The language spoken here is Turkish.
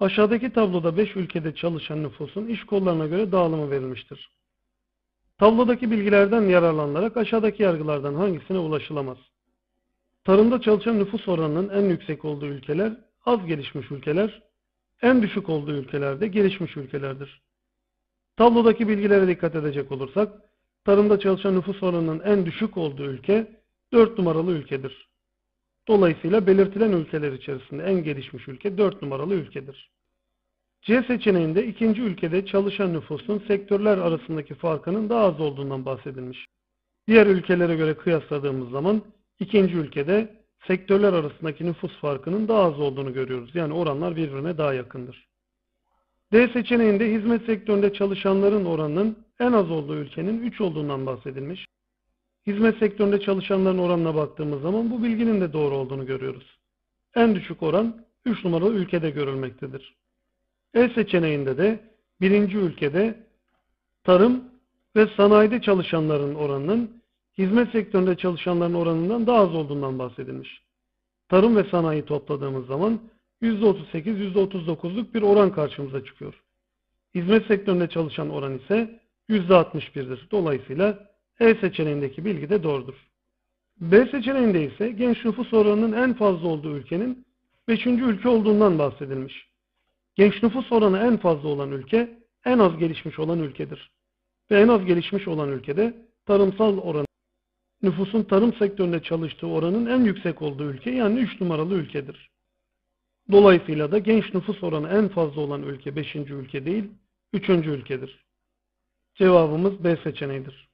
Aşağıdaki tabloda 5 ülkede çalışan nüfusun iş kollarına göre dağılımı verilmiştir. Tablodaki bilgilerden yararlanılarak aşağıdaki yargılardan hangisine ulaşılamaz? Tarımda çalışan nüfus oranının en yüksek olduğu ülkeler az gelişmiş ülkeler, en düşük olduğu ülkelerde gelişmiş ülkelerdir. Tablodaki bilgilere dikkat edecek olursak, tarımda çalışan nüfus oranının en düşük olduğu ülke 4 numaralı ülkedir. Dolayısıyla belirtilen ülkeler içerisinde en gelişmiş ülke 4 numaralı ülkedir. C seçeneğinde ikinci ülkede çalışan nüfusun sektörler arasındaki farkının daha az olduğundan bahsedilmiş. Diğer ülkelere göre kıyasladığımız zaman ikinci ülkede sektörler arasındaki nüfus farkının daha az olduğunu görüyoruz. Yani oranlar birbirine daha yakındır. D seçeneğinde hizmet sektöründe çalışanların oranının en az olduğu ülkenin 3 olduğundan bahsedilmiş. Hizmet sektöründe çalışanların oranına baktığımız zaman bu bilginin de doğru olduğunu görüyoruz. En düşük oran 3 numaralı ülkede görülmektedir. E seçeneğinde de birinci ülkede tarım ve sanayide çalışanların oranının hizmet sektöründe çalışanların oranından daha az olduğundan bahsedilmiş. Tarım ve sanayi topladığımız zaman %38-%39'luk bir oran karşımıza çıkıyor. Hizmet sektöründe çalışan oran ise %61'dir. Dolayısıyla E seçeneğindeki bilgi de doğrudur. B seçeneğinde ise genç nüfus oranının en fazla olduğu ülkenin 5. ülke olduğundan bahsedilmiş. Genç nüfus oranı en fazla olan ülke en az gelişmiş olan ülkedir. Ve en az gelişmiş olan ülkede tarımsal oran nüfusun tarım sektöründe çalıştığı oranın en yüksek olduğu ülke yani 3 numaralı ülkedir. Dolayısıyla da genç nüfus oranı en fazla olan ülke 5. ülke değil, 3. ülkedir. Cevabımız B seçeneğidir.